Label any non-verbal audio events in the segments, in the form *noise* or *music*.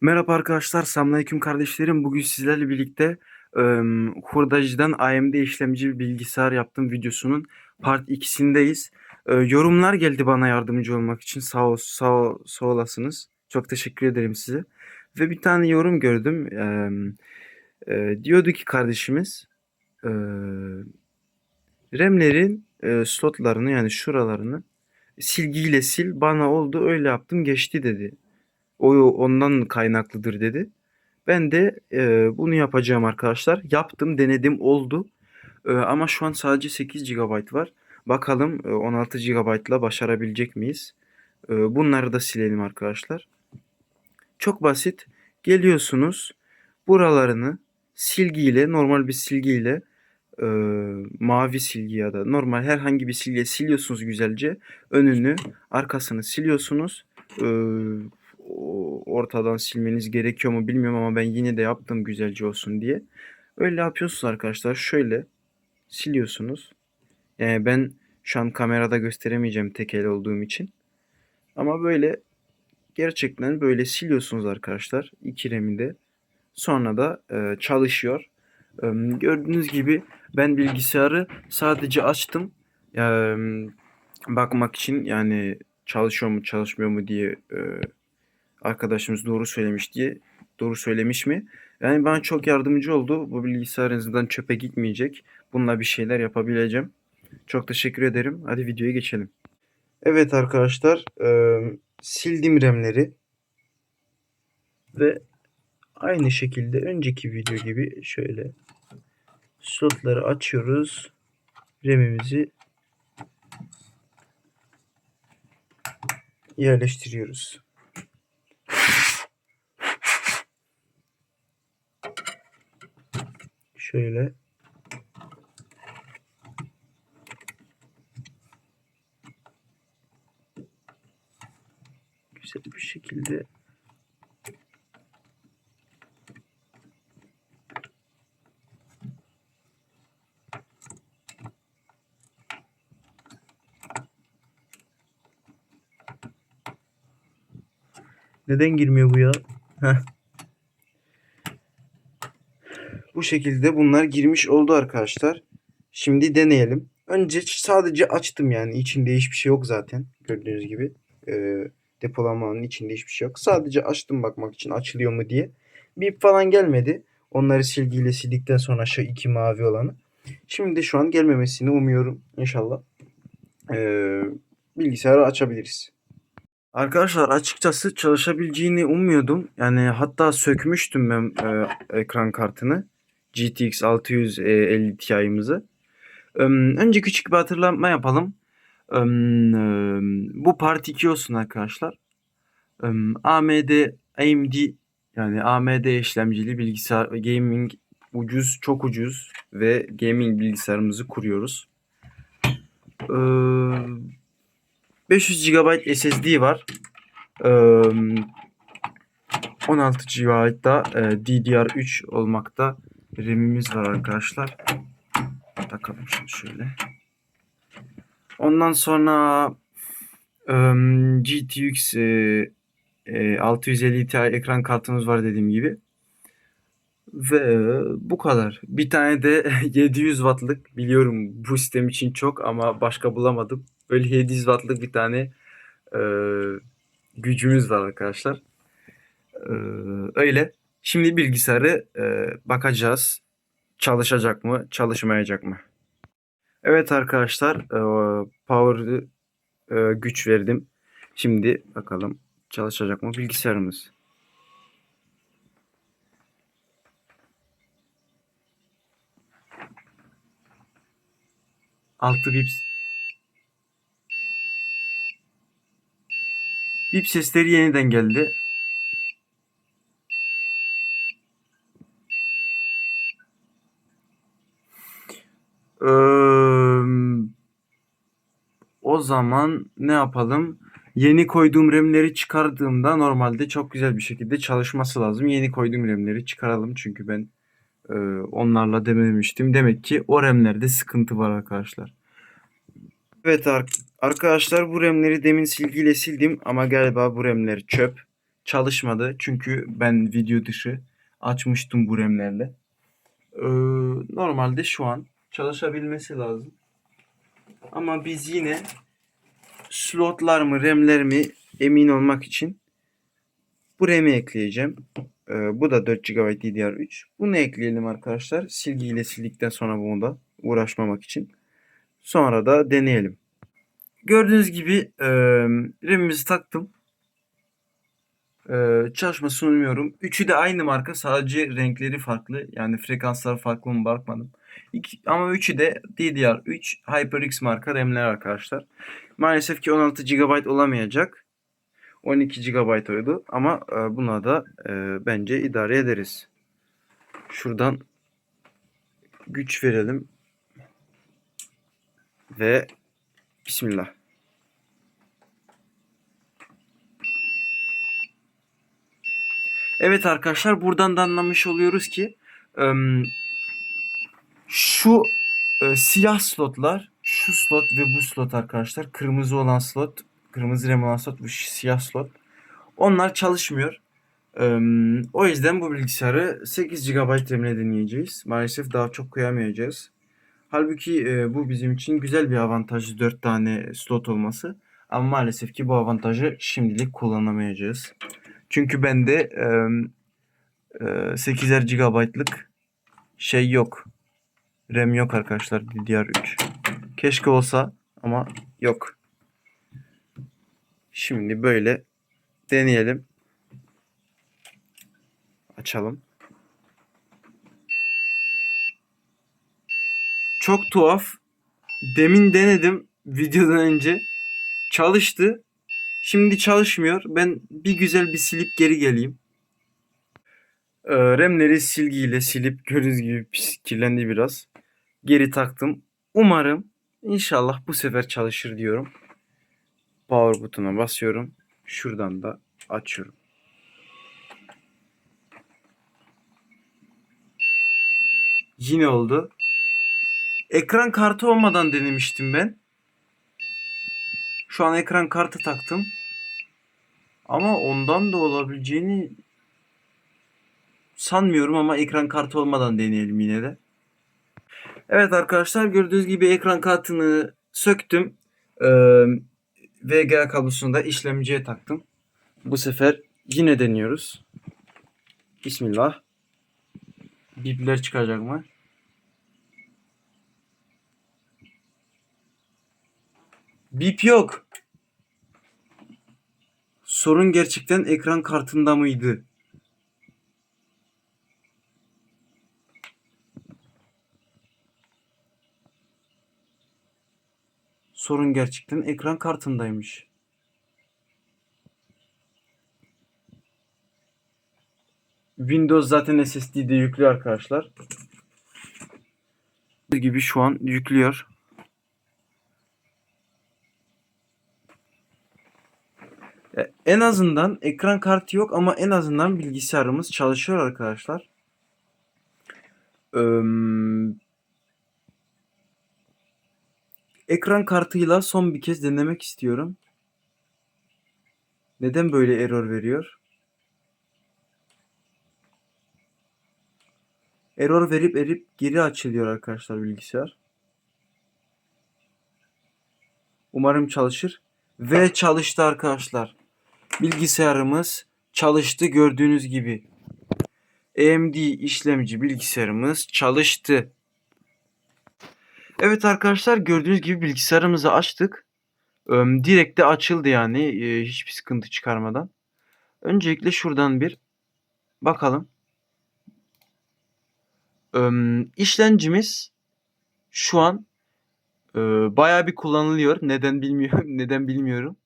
Merhaba arkadaşlar, selamünaleyküm kardeşlerim. Bugün sizlerle birlikte eee hurdacıdan AMD işlemci bilgisayar yaptım videosunun part 2'sindeyiz. Eee, yorumlar geldi bana yardımcı olmak için. Sağ ol, sağ ol, sağ olasınız. Çok teşekkür ederim size. Ve bir tane yorum gördüm. Eee, eee, diyordu ki kardeşimiz eee RAM'lerin eee, slotlarını yani şuralarını silgiyle sil. Bana oldu öyle yaptım geçti dedi. O ondan kaynaklıdır dedi. Ben de e, bunu yapacağım arkadaşlar. Yaptım, denedim, oldu. E, ama şu an sadece 8 GB var. Bakalım e, 16 GB ile başarabilecek miyiz? E, bunları da silelim arkadaşlar. Çok basit. Geliyorsunuz. Buralarını silgiyle, normal bir silgiyle e, mavi silgi ya da normal herhangi bir silgiyle siliyorsunuz güzelce. Önünü, arkasını siliyorsunuz. E, ortadan silmeniz gerekiyor mu bilmiyorum ama ben yine de yaptım güzelce olsun diye. Öyle yapıyorsunuz arkadaşlar. Şöyle siliyorsunuz. Yani ben şu an kamerada gösteremeyeceğim tek el olduğum için. Ama böyle gerçekten böyle siliyorsunuz arkadaşlar. iki RAM'i de. Sonra da e, çalışıyor. E, gördüğünüz gibi ben bilgisayarı sadece açtım. E, bakmak için yani çalışıyor mu çalışmıyor mu diye e, arkadaşımız doğru söylemiş diye doğru söylemiş mi? Yani bana çok yardımcı oldu. Bu bilgisayar en azından çöpe gitmeyecek. Bununla bir şeyler yapabileceğim. Çok teşekkür ederim. Hadi videoya geçelim. Evet arkadaşlar, e, sildim RAM'leri ve aynı şekilde önceki video gibi şöyle slotları açıyoruz. RAM'imizi yerleştiriyoruz. Şöyle güzel bir şekilde Neden girmiyor bu ya? Heh. Bu şekilde bunlar girmiş oldu arkadaşlar. Şimdi deneyelim. Önce sadece açtım yani. İçinde hiçbir şey yok zaten. Gördüğünüz gibi. Ee, depolamanın içinde hiçbir şey yok. Sadece açtım bakmak için açılıyor mu diye. Bip falan gelmedi. Onları silgiyle sildikten sonra şu iki mavi olanı. Şimdi de şu an gelmemesini umuyorum inşallah. Ee, bilgisayarı açabiliriz. Arkadaşlar açıkçası çalışabileceğini ummuyordum. Yani hatta sökmüştüm ben e, ekran kartını. GTX 650 Ti'mizi. Em, Önce küçük bir hatırlatma yapalım. Bu Part 2 olsun arkadaşlar. AMD, AMD yani AMD işlemcili bilgisayar gaming ucuz, çok ucuz ve gaming bilgisayarımızı kuruyoruz. Ee, 500 GB SSD var. Ee, 16 GB da e, DDR3 olmakta RAM'imiz var arkadaşlar. Takalım şunu şöyle. Ondan sonra e, GTX e, e, 650 Ti ekran kartımız var dediğim gibi. Ve bu kadar. Bir tane de *laughs* 700 wattlık biliyorum bu sistem için çok ama başka bulamadım. Böyle 700 wattlık bir tane e, gücümüz var arkadaşlar. E, öyle. Şimdi bilgisayarı e, bakacağız. Çalışacak mı, çalışmayacak mı? Evet arkadaşlar, e, power e, güç verdim. Şimdi bakalım çalışacak mı bilgisayarımız. Altı bip bip sesleri yeniden geldi. Eee, o zaman ne yapalım? Yeni koyduğum RAM'leri çıkardığımda normalde çok güzel bir şekilde çalışması lazım. Yeni koyduğum RAM'leri çıkaralım çünkü ben e, onlarla denemiştim. Demek ki o RAM'lerde sıkıntı var arkadaşlar. Evet ar- arkadaşlar bu RAM'leri demin silgiyle sildim ama galiba bu RAM'ler çöp. çalışmadı. Çünkü ben video dışı açmıştım bu RAM'lerle. Ee, normalde şu an çalışabilmesi lazım. Ama biz yine slotlar mı RAM'ler mi emin olmak için bu RAM'i ekleyeceğim. Ee, bu da 4 GB DDR3. Bunu ekleyelim arkadaşlar. Silgiyle sildikten sonra bunu da uğraşmamak için. Sonra da deneyelim. Gördüğünüz gibi e, RAM'imizi taktım. E, çalışmasını umuyorum. Üçü de aynı marka. Sadece renkleri farklı. Yani frekanslar farklı mı bakmadım. İki, ama üçü de DDR3 HyperX marka RAM'ler arkadaşlar. Maalesef ki 16 GB olamayacak. 12 GB oydu ama e, buna da e, bence idare ederiz. Şuradan güç verelim. Ve Bismillah. Evet arkadaşlar buradan da anlamış oluyoruz ki ım, şu e, siyah slotlar şu slot ve bu slot arkadaşlar kırmızı olan slot kırmızı RAM olan slot bu siyah slot onlar çalışmıyor. Im, o yüzden bu bilgisayarı 8 GB RAM'le deneyeceğiz. Maalesef daha çok koyamayacağız. Halbuki e, bu bizim için güzel bir avantaj 4 tane slot olması. Ama maalesef ki bu avantajı şimdilik kullanamayacağız. Çünkü bende e, e, 8'er GB'lık şey yok. RAM yok arkadaşlar DDR3. Keşke olsa ama yok. Şimdi böyle deneyelim. Açalım. Çok tuhaf. Demin denedim videodan önce. Çalıştı. Şimdi çalışmıyor. Ben bir güzel bir silip geri geleyim. Ee, RAM'leri silgiyle silip gördüğünüz gibi pis, kirlendi biraz. Geri taktım. Umarım inşallah bu sefer çalışır diyorum. Power butonuna basıyorum. Şuradan da açıyorum. Yine oldu. Ekran kartı olmadan denemiştim ben. Şu an ekran kartı taktım. Ama ondan da olabileceğini sanmıyorum ama ekran kartı olmadan deneyelim yine de. Evet arkadaşlar gördüğünüz gibi ekran kartını söktüm. Ee, VGA kablosunu da işlemciye taktım. Bu sefer yine deniyoruz. Bismillah. Bipler çıkacak mı? Bip yok. Sorun gerçekten ekran kartında mıydı? Sorun gerçekten ekran kartındaymış. Windows zaten SSD'de yüklü arkadaşlar. gibi şu an yüklüyor. E, En azından ekran kartı yok ama en azından bilgisayarımız çalışıyor arkadaşlar. Eee, ekran kartıyla son bir kez denemek istiyorum. Neden böyle error veriyor? Error verip erip geri açılıyor arkadaşlar bilgisayar. Umarım çalışır. Ve çalıştı arkadaşlar. Bilgisayarımız çalıştı gördüğünüz gibi. AMD işlemci bilgisayarımız çalıştı. Evet arkadaşlar gördüğünüz gibi bilgisayarımızı açtık. Direkt de açıldı yani hiçbir sıkıntı çıkarmadan. Öncelikle şuradan bir bakalım. İşlemcimiz şu an bayağı bir kullanılıyor. Neden bilmiyorum. *laughs* Neden bilmiyorum.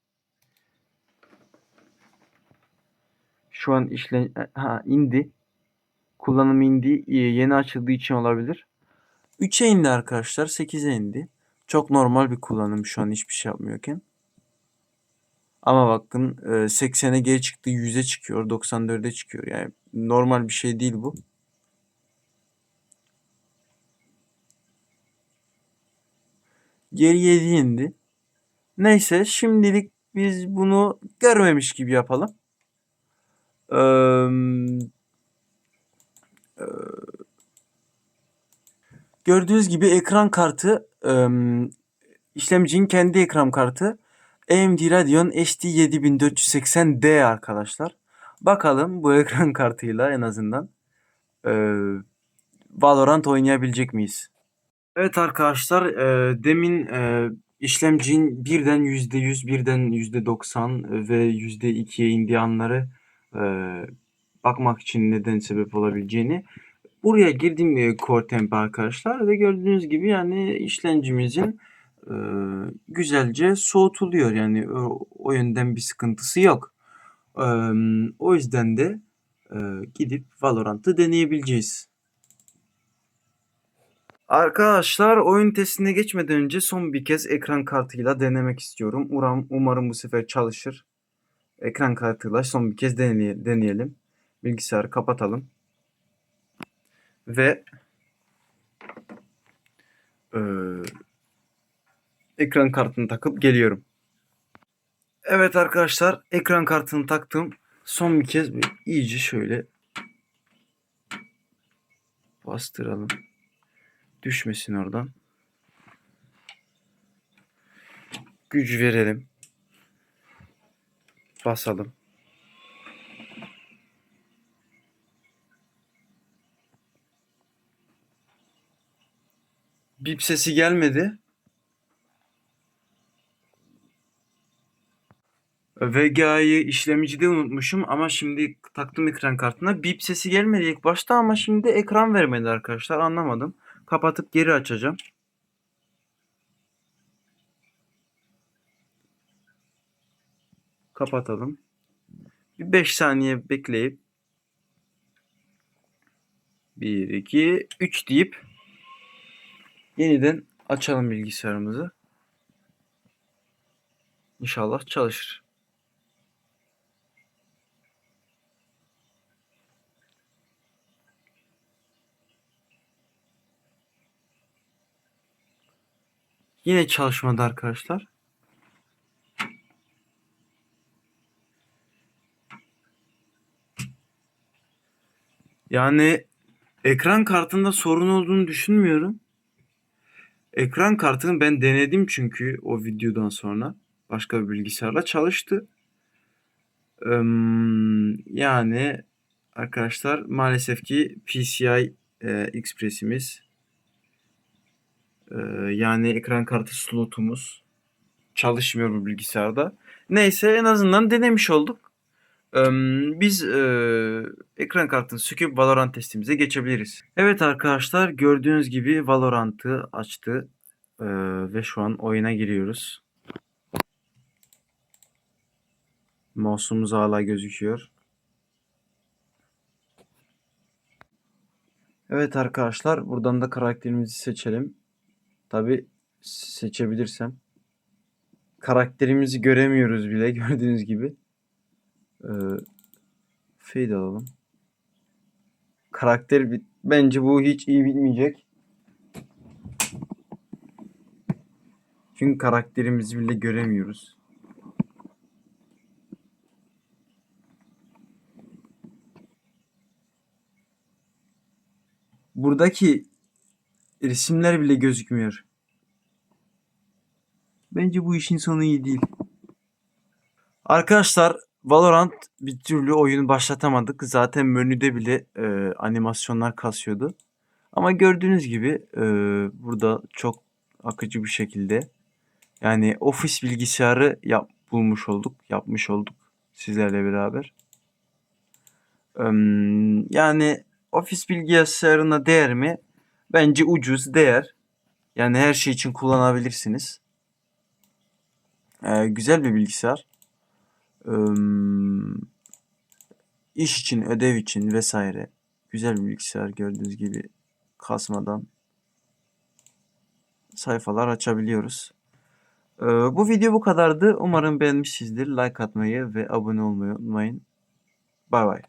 Şu an işle ha indi. Kullanım indi. Yeni açıldığı için olabilir. 3'e indi arkadaşlar. 8'e indi. Çok normal bir kullanım şu an hiçbir şey yapmıyorken. Ama bakın e, 80'e geri çıktı. 100'e çıkıyor. 94'e çıkıyor. Yani normal bir şey değil bu. Geri 7 indi. Neyse şimdilik biz bunu görmemiş gibi yapalım. Eee, gördüğünüz gibi ekran kartı işlemcinin kendi ekran kartı AMD Radeon HD 7480D arkadaşlar. Bakalım bu ekran *laughs* kartıyla en azından Valorant oynayabilecek miyiz? Evet arkadaşlar demin eee, işlemcinin birden %100, birden %90 ve %2'ye indiği anları bakmak için neden sebep olabileceğini buraya girdim e, Core arkadaşlar ve gördüğünüz gibi yani işlemcimizin eee, güzelce soğutuluyor yani o, o yönden bir sıkıntısı yok. Eee, o yüzden de eee, gidip Valorant'ı deneyebileceğiz. Arkadaşlar oyun testine geçmeden önce son bir kez ekran kartıyla denemek istiyorum. Umarım, umarım bu sefer çalışır. Ekran kartıyla son bir kez deneye- deneyelim. Bilgisayarı kapatalım. Ve eee, ekran kartını takıp geliyorum. Evet arkadaşlar ekran kartını taktım. Son bir kez bir iyice şöyle bastıralım. Düşmesin oradan. Güç verelim. Basalım. Bip sesi gelmedi. VGA'yı işlemcide unutmuşum ama şimdi taktım ekran kartına. Bip sesi gelmedi ilk başta ama şimdi ekran vermedi arkadaşlar. Anlamadım. Kapatıp geri açacağım. Kapatalım. Bir 5 saniye bekleyip 1, 2, 3 deyip yeniden açalım bilgisayarımızı. İnşallah çalışır. Yine çalışmadı arkadaşlar. Yani ekran kartında sorun olduğunu düşünmüyorum. Ekran kartını ben denedim çünkü o videodan sonra başka bir bilgisayarla çalıştı. Yani arkadaşlar maalesef ki PCI e, Express'imiz e, yani ekran kartı slotumuz çalışmıyor bu bilgisayarda. Neyse en azından denemiş olduk. Biz e, ekran kartını söküp Valorant testimize geçebiliriz. Evet arkadaşlar gördüğünüz gibi Valorant'ı açtı e, ve şu an oyuna giriyoruz. Mouse'umuz hala gözüküyor. Evet arkadaşlar buradan da karakterimizi seçelim. Tabi seçebilirsem. Karakterimizi göremiyoruz bile *laughs* gördüğünüz gibi. Ee, fade alalım. Karakter bit- bence bu hiç iyi bitmeyecek. Çünkü karakterimizi bile göremiyoruz. Buradaki resimler bile gözükmüyor. Bence bu işin sonu iyi değil. Arkadaşlar Valorant bir türlü oyunu başlatamadık. Zaten menüde bile e, animasyonlar kasıyordu. Ama gördüğünüz gibi e, burada çok akıcı bir şekilde yani ofis bilgisayarı yap, bulmuş olduk, yapmış olduk sizlerle beraber. Em, yani ofis bilgisayarına değer mi? Bence ucuz, değer. Yani her şey için kullanabilirsiniz. Ee, güzel bir bilgisayar. İş için, ödev için vesaire. Güzel bir bilgisayar gördüğünüz gibi kasmadan sayfalar açabiliyoruz. Bu video bu kadardı. Umarım beğenmişsinizdir. Like atmayı ve abone olmayı unutmayın. Bay bay.